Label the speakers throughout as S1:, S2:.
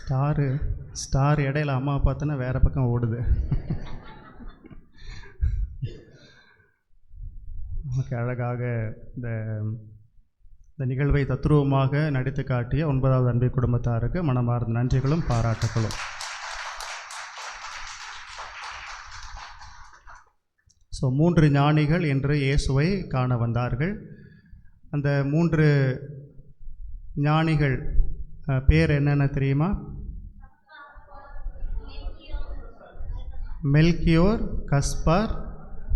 S1: Star star இடையில அம்மா பார்த்தோன்னா வேறு பக்கம் ஓடுது. நமக்கு அழகாக இந்த இந்த நிகழ்வை தத்ரூபமாக நடித்து காட்டிய ஒன்பதாவது அன்பை குடும்பத்தாருக்கு மனமார்ந்த நன்றிகளும் பாராட்டுகளும். ஸோ மூன்று ஞானிகள் என்று இயேசுவை காண வந்தார்கள். அந்த மூன்று ஞானிகள் பேர் என்னென்ன தெரியுமா? மெல்கியோர் கஸ்பார்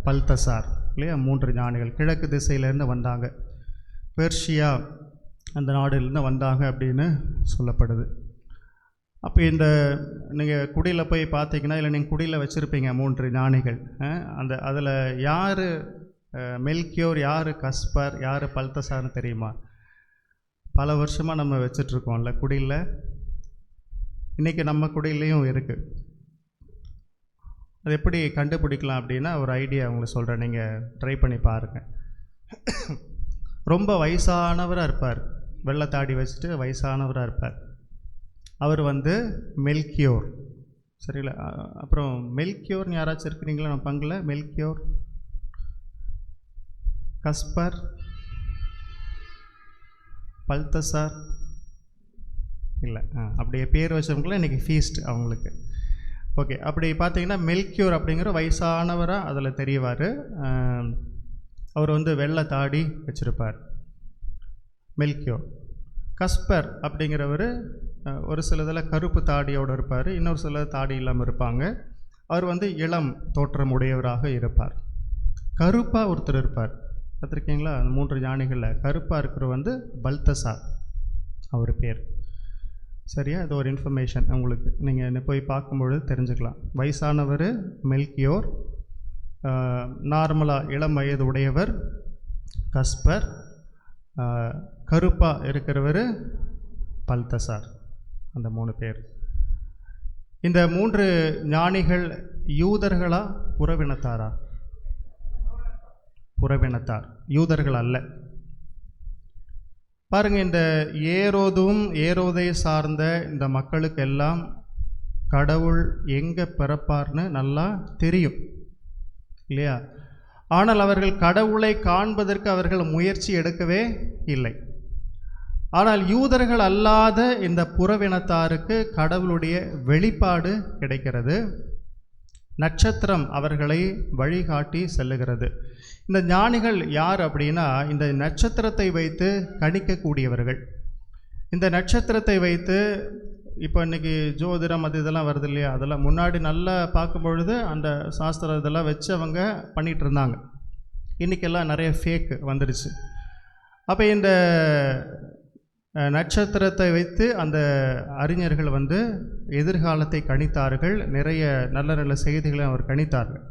S1: பல்தசார் இல்லையா? மூன்று ஞானிகள். கிழக்கு திசையிலேருந்து வந்தாங்க. பெர்ஷியா அந்த நாடுலேருந்து வந்தாங்க அப்படின்னு சொல்லப்படுது. அப்போ இந்த நீங்கள் குடியில் போய் பார்த்தீங்கன்னா இல்லை நீங்கள் குடியில் வச்சுருப்பீங்க மூன்று ஞானிகள். அந்த அதில் யார் மெல்கியோர் யார் கஸ்பர் யார் பல்தசார்னு தெரியுமா? பல வருஷமாக நம்ம வச்சிட்ருக்கோம்ல குடியில் இன்றைக்கி நம்ம குடியிலையும் இருக்குது அது எப்படி கண்டுபிடிக்கலாம் அப்படின்னா ஒரு ஐடியா உங்களுக்கு சொல்கிறேன் நீங்கள் ட்ரை பண்ணி பாருங்கள் ரொம்ப வயசானவராக இருப்பார். வெள்ளை தாடி வச்சுட்டு வயசானவராக இருப்பார். அவர் வந்து மெல்கியோர். சரிங்களா அப்புறம் மெல்கியோர்னு யாராச்சும் இருக்கிறீங்களா? நம்ம பங்கில். Melchior Caspar Balthasar? இல்லை. ஆ அப்படியே பேர் வச்சவங்களும் இன்றைக்கி ஃபீஸ்ட் அவங்களுக்கு. ஓகே அப்படி பார்த்தீங்கன்னா மெல்கியூர் அப்படிங்கிற வயசானவராக அதில் தெரியவார். அவர் வந்து வெள்ளை தாடி வச்சுருப்பார். மெல்கியோர். கஸ்பர் அப்படிங்கிறவர் ஒரு சிலதில் கருப்பு தாடியோடு இருப்பார் இன்னொரு சில தாடி இல்லாமல் இருப்பாங்க. அவர் வந்து இளம் தோற்றம் உடையவராக இருப்பார். கருப்பாக ஒருத்தர் இருப்பார். பார்த்துருக்கீங்களா அந்த மூன்று ஞானிகளில். கருப்பாக இருக்கிற வந்து பல்தசார். அவர் பேர். சரியா? இது ஒரு இன்ஃபர்மேஷன் உங்களுக்கு. நீங்கள் போய் பார்க்கும்பொழுது தெரிஞ்சுக்கலாம். வயசானவர் மெல்கியோர் நார்மலாக இளம் வயது உடையவர் கஸ்பர் கருப்பாக இருக்கிறவர் பல்தசார். அந்த மூணு பேர். இந்த மூன்று ஞானிகள் யூதர்களா உறவினத்தாரா? உறவினத்தார் யூதர்கள் அல்ல. பாருங்க இந்த ஏரோதும் ஏரோதை சார்ந்த இந்த மக்களுக்கு எல்லாம் கடவுள் எங்கே பிறப்பார்னு நல்லா தெரியும். இல்லையா? ஆனால் அவர்கள் கடவுளை காண்பதற்கு அவர்கள் முயற்சி எடுக்கவே இல்லை. ஆனால் யூதர்கள் அல்லாத இந்த புறவினத்தாருக்கு கடவுளுடைய வெளிப்பாடு கிடைக்கிறது. நட்சத்திரம் அவர்களை வழிகாட்டி செல்லுகிறது. இந்த ஞானிகள் யார் அப்படின்னா இந்த நட்சத்திரத்தை வைத்து கணிக்கக்கூடியவர்கள். இந்த நட்சத்திரத்தை வைத்து இப்போ இன்னைக்கு ஜோதிடம் அது இதெல்லாம் வருது இல்லையா? அதெல்லாம் முன்னாடி நல்லா பார்க்கும் பொழுது அந்த சாஸ்திரம் இதெல்லாம் வச்சு அவங்க பண்ணிகிட்டு இருந்தாங்க இன்றைக்கெல்லாம் நிறைய ஃபேக் வந்துடுச்சு அப்போ இந்த நட்சத்திரத்தை வைத்து அந்த அறிஞர்கள் வந்து எதிர்காலத்தை கணித்தார்கள். நிறைய நல்ல நல்ல செய்திகளை அவர் கணித்தார்கள்.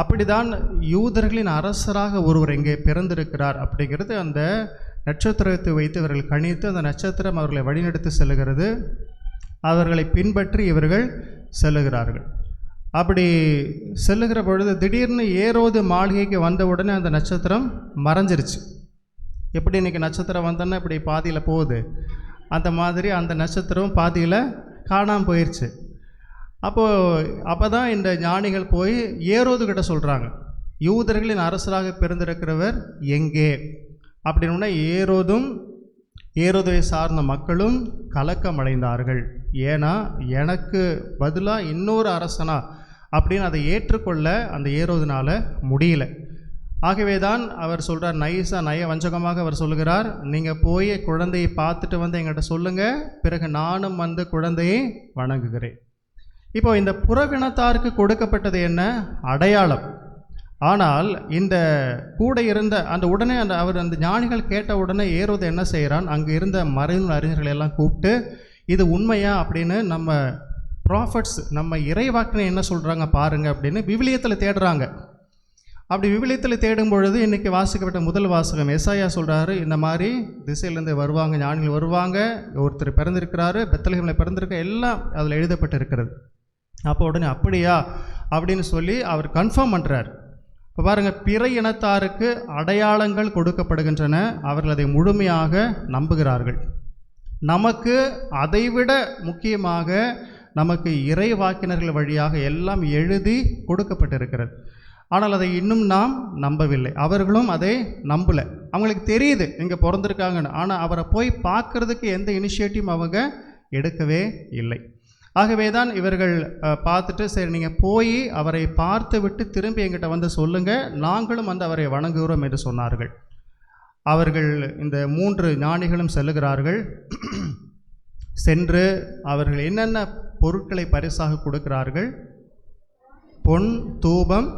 S1: அப்படிதான் யூதர்களின் அரசராக ஒருவர் இங்கே பிறந்திருக்கிறார் அப்படிங்கிறது அந்த நட்சத்திரத்தை வைத்து இவர்கள் கணித்து அந்த நட்சத்திரம் அவர்களை வழிநடத்தி செல்லுகிறது. அவர்களை பின்பற்றி இவர்கள் செல்லுகிறார்கள். அப்படி செல்லுகிற பொழுது திடீர்னு ஏரோது மாளிகைக்கு வந்த உடனே அந்த நட்சத்திரம் மறைஞ்சிருச்சு. எப்படி இன்றைக்கி நட்சத்திரம் வந்தோன்னா இப்படி பாதியில் போகுது. அந்த மாதிரி அந்த நட்சத்திரம் பாதியில் காணாமல் போயிடுச்சு அப்போது அப்போ தான் இந்த ஞானிகள் போய் ஏரோது கிட்ட சொல்கிறாங்க யூதர்களின் அரசராக பிறந்திருக்கிறவர் எங்கே? அப்படின்னா ஏரோதும் ஏரோதுவை சார்ந்த மக்களும் கலக்கமடைந்தார்கள். ஏன்னா எனக்கு பதிலாக இன்னொரு அரசனா? அப்படின்னு அதை ஏற்றுக்கொள்ள அந்த ஏரோதுனால் முடியல. ஆகவே தான் அவர் சொல்கிறார் நைஸாக நய வஞ்சகமாக அவர் சொல்லுகிறார் நீங்கள் போய் குழந்தையை பார்த்துட்டு வந்து எங்கிட்ட சொல்லுங்கள் பிறகு நானும் வந்து குழந்தையை வணங்குகிறேன். இப்போ இந்த புறவினத்தாருக்கு கொடுக்கப்பட்டது என்ன? அடையாளம். ஆனால் இந்த கூட இருந்த அந்த உடனே அந்த அவர் அந்த ஞானிகள் கேட்ட உடனே ஏறுவது என்ன செய்கிறான்? அங்கே இருந்த மறைநூல் அறிஞர்களை எல்லாம் கூப்பிட்டு இது உண்மையா? அப்படின்னு நம்ம ப்ராஃபட்ஸ் நம்ம இறைவாக்கினை என்ன சொல்கிறாங்க பாருங்க அப்படின்னு விவிலியத்தில் தேடுறாங்க. அப்படி விவிலியத்தில் தேடும் பொழுது இன்றைக்கி வாசிக்கப்பட்ட முதல் வாசகம் எஸ்ஐயா சொல்கிறாரு இந்த மாதிரி திசையிலேருந்து வருவாங்க ஞானிகள் வருவாங்க ஒருத்தர் பிறந்திருக்கிறாரு பெத்தலகமில் பிறந்திருக்க எல்லாம் அதில் எழுதப்பட்டு இருக்கிறது அப்போ உடனே அப்படியா? அப்படின்னு சொல்லி அவர் கன்ஃபார்ம் பண்ணுறார் இப்போ பாருங்கள் பிற இனத்தாருக்கு அடையாளங்கள் கொடுக்கப்படுகின்றன. அவர்கள் அதை முழுமையாக நம்புகிறார்கள். நமக்கு அதைவிட முக்கியமாக நமக்கு இறைவாக்கினர்கள் வழியாக எல்லாம் எழுதி கொடுக்கப்பட்டிருக்கிறது. ஆனால் அதை இன்னும் நாம் நம்பவில்லை. அவர்களும் அதை நம்பலை. அவங்களுக்கு தெரியுது இங்கே பிறந்திருக்காங்கன்னு. ஆனால் அவரை போய் பார்க்குறதுக்கு எந்த இனிஷியேட்டிவும் அவங்க எடுக்கவே இல்லை. ஆகவே தான் இவர்கள் பார்த்துட்டு சரி நீங்கள் போய் அவரை பார்த்து விட்டு திரும்பி எங்கிட்ட வந்து சொல்லுங்கள் நாங்களும் வந்து அவரை வணங்குகிறோம் என்று சொன்னார்கள். அவர்கள் இந்த மூன்று ஞானிகளும் செல்லுகிறார்கள். சென்று அவர்கள் என்னென்ன பொருட்களை பரிசாக கொடுக்கிறார்கள்? பொன் தூபம்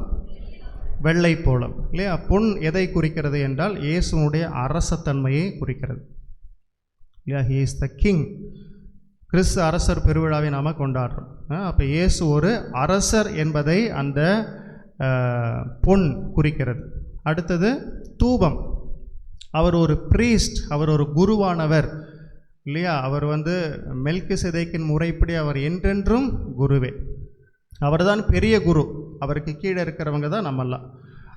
S1: வெள்ளை போலம் இல்லையா? பொன் எதை குறிக்கிறது என்றால் இயேசுனுடைய அரசத்தன்மையை குறிக்கிறது. இல்லையா? ஹி இஸ் த கிங் கிறிஸ்து அரசர் பெருவிழாவை நாம் கொண்டாடுறோம். அப்போ இயேசு ஒரு அரசர் என்பதை அந்த பொன் குறிக்கிறது. அடுத்தது தூபம். அவர் ஒரு ப்ரீஸ்ட் அவர் ஒரு குருவானவர். இல்லையா? அவர் வந்து மெல்கு சிதைக்கின் முறைப்படி அவர் என்றென்றும் குருவே. அவர்தான் பெரிய குரு. அவருக்கு கீழே இருக்கிறவங்க தான் நம்மெல்லாம்.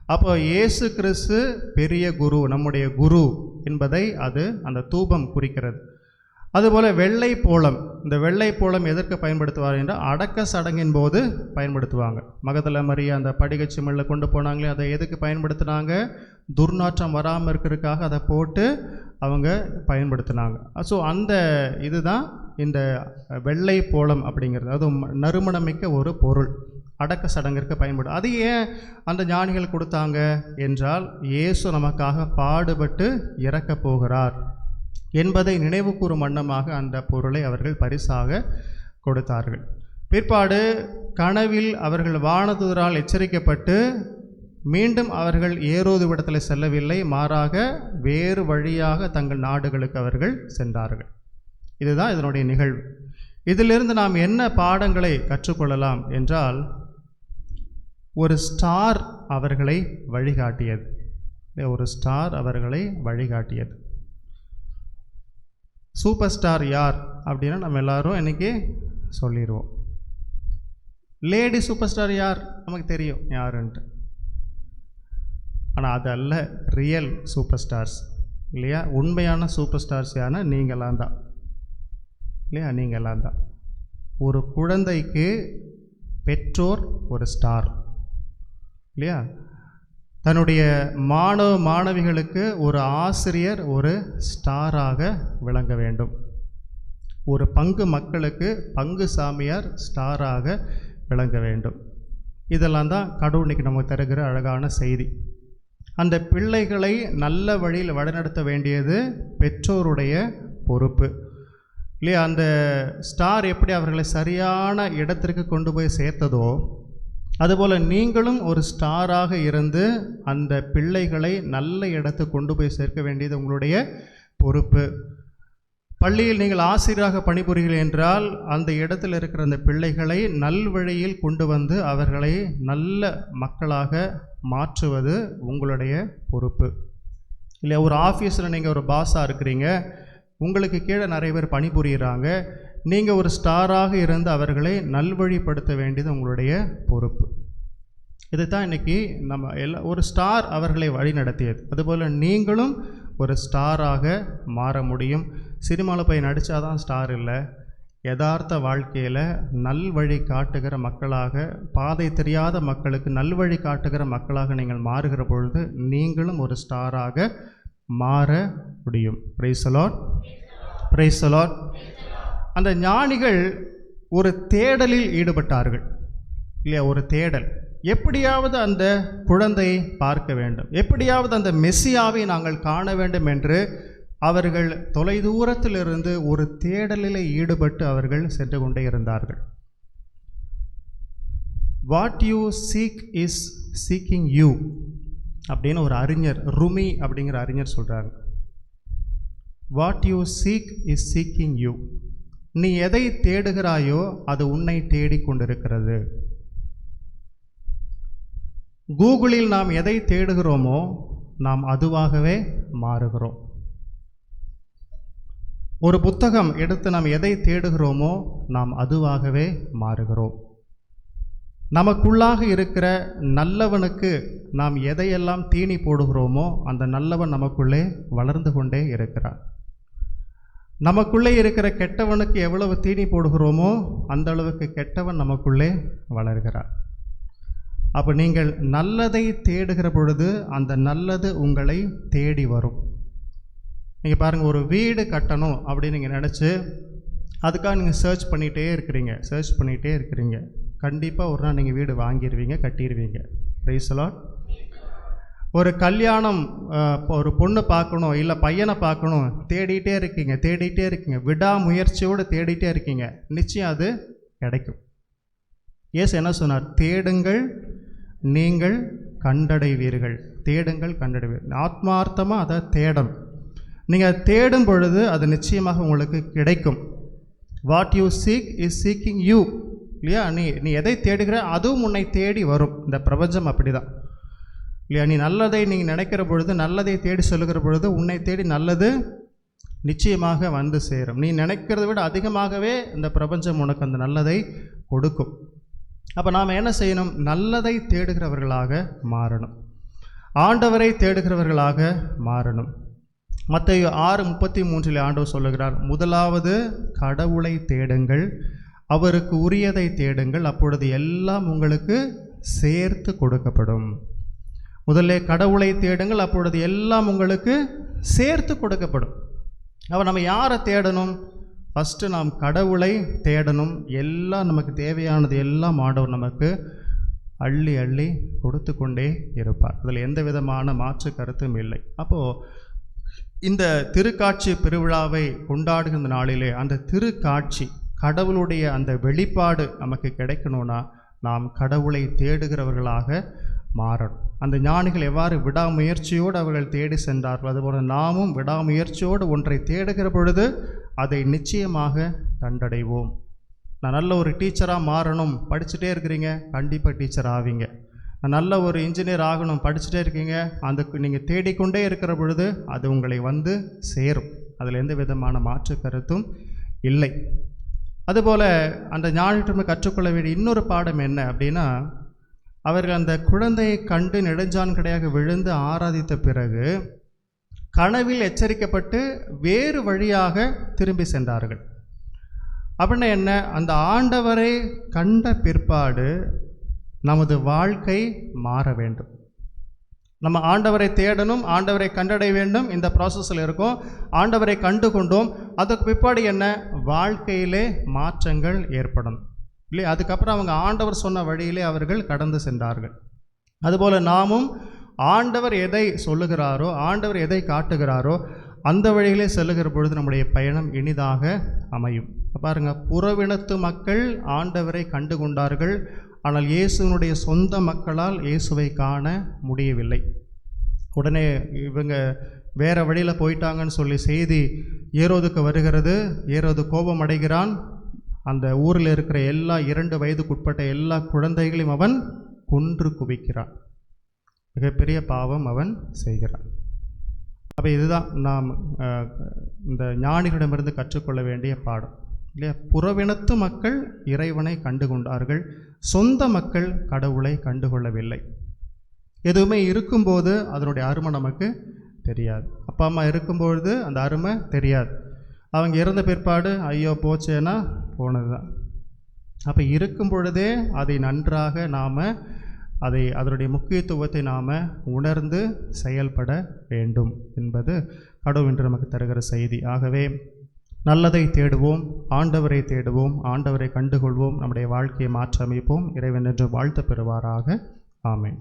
S1: அப்போ இயேசு கிறிஸ்து பெரிய குரு நம்முடைய குரு என்பதை அது அந்த தூபம் குறிக்கிறது. அதுபோல் வெள்ளை போலம் இந்த வெள்ளை போலம் எதற்கு பயன்படுத்துவார் என்றால் அடக்க சடங்கின் போது பயன்படுத்துவாங்க. மகதல மறிய அந்த படிகச் சிமிழில் கொண்டு போனாங்களே அதை எதுக்கு பயன்படுத்தினாங்க? துர்நாற்றம் வராமல் இருக்கிறதுக்காக அதை போட்டு அவங்க பயன்படுத்தினாங்க. ஸோ அந்த இதுதான் இந்த வெள்ளை போலம் அப்படிங்கிறது. அதுவும் நறுமணமிக்க ஒரு பொருள். அடக்க சடங்கிற்கு பயன்படும் அது ஏன் அந்த ஞானிகள் கொடுத்தாங்க என்றால் இயேசு நமக்காக பாடுபட்டு இறக்கப் போகிறார். என்பதை நினைவுகூறும் வண்ணமாக அந்த பொருளை அவர்கள் பரிசாக கொடுத்தார்கள். பிற்பாடு கனவில் அவர்கள் வானதூதரால் எச்சரிக்கப்பட்டு மீண்டும் அவர்கள் ஏரோது விடத்தில் செல்லவில்லை மாறாக வேறு வழியாக தங்கள் நாடுகளுக்கு அவர்கள் சென்றார்கள். இதுதான் இதனுடைய நிகழ்வு. இதிலிருந்து நாம் என்ன பாடங்களை கற்றுக்கொள்ளலாம் என்றால் ஒரு ஸ்டார் அவர்களை வழிகாட்டியது. ஒரு ஸ்டார் அவர்களை வழிகாட்டியது. சூப்பர் ஸ்டார் யார் அப்படின்னா நம்ம எல்லோரும் இன்றைக்கி சொல்லிடுவோம் லேடி சூப்பர் ஸ்டார் யார்? நமக்கு தெரியும். யாருன்ட்டு. ஆனால் அது அல்ல ரியல் சூப்பர் ஸ்டார்ஸ் இல்லையா? உண்மையான சூப்பர் ஸ்டார்ஸ் யாருன்னா நீங்களாம் தான். இல்லையா? நீங்களாம் தான். ஒரு குழந்தைக்கு பெற்றோர் ஒரு ஸ்டார் இல்லையா? தன்னுடைய மாணவ மாணவிகளுக்கு ஒரு ஆசிரியர் ஒரு ஸ்டாராக விளங்க வேண்டும். ஒரு பங்கு மக்களுக்கு பங்கு சாமியார் ஸ்டாராக விளங்க வேண்டும். இதெல்லாம் தான் கடவுள் இன்னைக்கு நமக்கு தருகிற அழகான செய்தி. அந்த பிள்ளைகளை நல்ல வழியில் வழிநடத்த வேண்டியது பெற்றோருடைய பொறுப்பு. இல்லையா? அந்த ஸ்டார் எப்படி அவர்களை சரியான இடத்திற்கு கொண்டு போய் சேர்த்ததோ அதுபோல் நீங்களும் ஒரு ஸ்டாராக இருந்து அந்த பிள்ளைகளை நல்ல இடத்துக்கு கொண்டு போய் சேர்க்க வேண்டியது உங்களுடைய பொறுப்பு. பள்ளியில் நீங்கள் ஆசிரியராக பணிபுரிகிறீர்கள் என்றால் அந்த இடத்தில் இருக்கிற அந்த பிள்ளைகளை நல்வழியில் கொண்டு வந்து அவர்களை நல்ல மக்களாக மாற்றுவது உங்களுடைய பொறுப்பு. இல்லை ஒரு ஆஃபீஸில் நீங்கள் ஒரு பாஸாக இருக்கிறீங்க உங்களுக்கு கீழே நிறைய பேர் பணிபுரிகிறாங்க நீங்கள் ஒரு ஸ்டாராக இருந்து அவர்களை நல்வழிப்படுத்த வேண்டியது உங்களுடைய பொறுப்பு. இதுதான் இன்னைக்கு நம்ம எல்லா ஒரு ஸ்டார் அவர்களை வழி நடத்தியது அதுபோல் நீங்களும் ஒரு ஸ்டாராக மாற முடியும். சினிமாவில் போய் நடித்தாதான் ஸ்டார் இல்லை. யதார்த்த வாழ்க்கையில் நல்வழி காட்டுகிற மக்களாக பாதை தெரியாத மக்களுக்கு நல்வழி காட்டுகிற மக்களாக நீங்கள் மாறுகிற பொழுது நீங்களும் ஒரு ஸ்டாராக மாற முடியும். பிரைசலாட் பிரைசலாட் அந்த ஞானிகள் ஒரு தேடலில் ஈடுபட்டார்கள். இல்லையா? ஒரு தேடல். எப்படியாவது அந்த குழந்தையை பார்க்க வேண்டும். எப்படியாவது அந்த மெஸ்ஸியாவை நாங்கள் காண வேண்டும் என்று அவர்கள் தொலைதூரத்திலிருந்து ஒரு தேடலில் ஈடுபட்டு அவர்கள் சென்று கொண்டே இருந்தார்கள். What you seek is seeking you அப்படின்னு ஒரு அறிஞர் ருமி அப்படிங்கிற அறிஞர் சொல்கிறாங்க what you seek is seeking you நீ எதை தேடுகிறாயோ அது உன்னை தேடிக்கொண்டிருக்கிறது கூகுளில் நாம் எதை தேடுகிறோமோ நாம் அதுவாகவே மாறுகிறோம். ஒரு புத்தகம் எடுத்து நாம் எதை தேடுகிறோமோ நாம் அதுவாகவே மாறுகிறோம். நமக்குள்ளாக இருக்கிற நல்லவனுக்கு நாம் எதையெல்லாம் தீனி போடுகிறோமோ அந்த நல்லவன் நமக்குள்ளே வளர்ந்து கொண்டே இருக்கிறான். நமக்குள்ளே இருக்கிற கெட்டவனுக்கு எவ்வளவு தீனி போடுகிறோமோ அந்த அளவுக்கு கெட்டவன் நமக்குள்ளே வளர்கிறார். அப்போ நீங்கள் நல்லதை தேடுகிற பொழுது அந்த நல்லது உங்களை தேடி வரும். நீங்கள் பாருங்கள் ஒரு வீடு கட்டணும் அப்படின்னு நீங்கள் நினச்சி அதுக்காக நீங்கள் சர்ச் பண்ணிகிட்டே இருக்கிறீங்க சர்ச் பண்ணிகிட்டே இருக்கிறீங்க. கண்டிப்பாக ஒரு நாள் நீங்கள் வீடு வாங்கிடுவீங்க கட்டிடுவீங்க ப்ரைஸ்லாட் ஒரு கல்யாணம் ஒரு பொண்ணு பார்க்கணும் இல்லை பையனை பார்க்கணும் தேடிட்டே இருக்கீங்க தேடிட்டே இருக்கீங்க. விடாமுயற்சியோடு தேடிட்டே இருக்கீங்க. நிச்சயம் அது கிடைக்கும். இயேசு என்ன சொன்னார்? தேடுங்கள் நீங்கள் கண்டடைவீர்கள். தேடுங்கள் கண்டடைவீர்கள். ஆத்மார்த்தமாக அதை தேடணும். நீங்கள் தேடும் பொழுது அது நிச்சயமாக உங்களுக்கு கிடைக்கும். What you seek is seeking you இல்லையா? நீ நீ எதை தேடுகிற அதுவும் உன்னை தேடி வரும். இந்த பிரபஞ்சம் அப்படி தான் இல்லையா? நீ நல்லதை நீங்கள் நினைக்கிற பொழுது நல்லதை தேடி சொல்லுகிற பொழுது உன்னை தேடி நல்லது நிச்சயமாக வந்து சேரும். நீ நினைக்கிறத விட அதிகமாகவே இந்த பிரபஞ்சம் உனக்கு அந்த நல்லதை கொடுக்கும். அப்போ நாம் என்ன செய்யணும்? நல்லதை தேடுகிறவர்களாக மாறணும். ஆண்டவரை தேடுகிறவர்களாக மாறணும். மற்ற ஆறு முப்பத்தி மூன்றில் ஆண்டவர் சொல்லுகிறார் முதலாவது கடவுளை தேடுங்கள் அவருக்கு உரியதை தேடுங்கள் அப்பொழுது எல்லாம் உங்களுக்கு சேர்த்து கொடுக்கப்படும். முதல்ல கடவுளை தேடுங்கள் அப்பொழுது எல்லாம் உங்களுக்கு சேர்த்து கொடுக்கப்படும். அப்போ நம்ம யாரை தேடணும்? ஃபஸ்ட்டு நாம் கடவுளை தேடணும். எல்லாம் நமக்கு தேவையானது எல்லாம் ஆண்டவர் நமக்கு அள்ளி அள்ளி கொடுத்து கொண்டே இருப்பார். அதில் எந்த விதமான மாற்று கருத்தும் இல்லை. அப்போது இந்த திருக்காட்சி பெருவிழாவை கொண்டாடுகின்ற நாளிலே அந்த திருக்காட்சி கடவுளுடைய அந்த வெளிப்பாடு நமக்கு கிடைக்கணும்னா நாம் கடவுளை தேடுகிறவர்களாக மாறணும். அந்த ஞானிகள் எவ்வாறு விடாமுயற்சியோடு அவர்கள் தேடி சென்றார்கள்? அதுபோல நாமும் விடாமுயற்சியோடு ஒன்றை தேடுகிற பொழுது அதை நிச்சயமாக கண்டடைவோம். நான் நல்ல ஒரு டீச்சராக மாறணும். படிச்சுட்டே இருக்கிறீங்க கண்டிப்பாக டீச்சர் ஆவீங்க. நான் நல்ல ஒரு இன்ஜினியர் ஆகணும் படிச்சுட்டே இருக்கீங்க. அந்த நீங்கள் தேடிக்கொண்டே இருக்கிற பொழுது அது உங்களை வந்து சேரும். அதில் எந்த விதமான மாற்று கருத்தும் இல்லை. அதுபோல் அந்த ஞானிடமே கற்றுக்கொள்ள வேண்டிய இன்னொரு பாடம் என்ன அப்படின்னா அவர்கள் அந்த குழந்தையை கண்டு நெடுஞ்சான் கடையாக விழுந்து ஆராதித்த பிறகு கனவில் எச்சரிக்கப்பட்டு வேறு வழியாக திரும்பி சென்றார்கள். அப்படின்னா என்ன? அந்த ஆண்டவரை கண்ட பிற்பாடு நமது வாழ்க்கை மாற வேண்டும். நம்ம ஆண்டவரை தேடணும் ஆண்டவரை கண்டடைய வேண்டும் இந்த ப்ராசஸில் இருக்கும். ஆண்டவரை கண்டு கொண்டோம். அதுக்கு பிற்பாடு என்ன? வாழ்க்கையிலே மாற்றங்கள் ஏற்படணும். இல்லையா? அதுக்கப்புறம் அவங்க ஆண்டவர் சொன்ன வழியிலே அவர்கள் கடந்து சென்றார்கள். அதுபோல் நாமும் ஆண்டவர் எதை சொல்லுகிறாரோ ஆண்டவர் எதை காட்டுகிறாரோ அந்த வழியிலே செல்லுகிற பொழுது நம்முடைய பயணம் இனிதாக அமையும். பாருங்க புறவினத்து மக்கள் ஆண்டவரை கண்டு கொண்டார்கள் ஆனால் இயேசுவினுடைய சொந்த மக்களால் இயேசுவை காண முடியவில்லை. உடனே இவங்க வேறு வழியில் போயிட்டாங்கன்னு சொல்லி செய்தி ஏரோதுக்கு வருகிறது. ஏரோது கோபம் அடைகிறான். அந்த ஊரில் இருக்கிற எல்லா இரண்டு வயதுக்குட்பட்ட எல்லா குழந்தைகளையும் அவன் கொன்று குவிக்கிறான். மிகப்பெரிய பாவம் அவன் செய்கிறான். அப்போ இதுதான் நாம் இந்த ஞானிகளிடமிருந்து கற்றுக்கொள்ள வேண்டிய பாடம். இல்லையா? புறவினத்து மக்கள் இறைவனை கண்டு கொண்டார்கள் சொந்த மக்கள் கடவுளை கண்டுகொள்ளவில்லை. எதுவுமே இருக்கும்போது அதனுடைய அருமை நமக்கு தெரியாது. அப்பா அம்மா இருக்கும்பொழுது அந்த அருமை தெரியாது. அவங்க இறந்த பிற்பாடு ஐயோ போச்சேன்னா போனது தான் அப்போ இருக்கும் பொழுதே அதை நன்றாக நாம் அதை அதனுடைய முக்கியத்துவத்தை நாம் உணர்ந்து செயல்பட வேண்டும் என்பது கடவுள் என்று நமக்கு தருகிற செய்தி. ஆகவே நல்லதை தேடுவோம் ஆண்டவரை தேடுவோம் ஆண்டவரை கண்டுகொள்வோம் நம்முடைய வாழ்க்கையை மாற்றி அமைப்போம். இறைவன் என்று வாழ்த்து பெறுவாராக. ஆமேன்.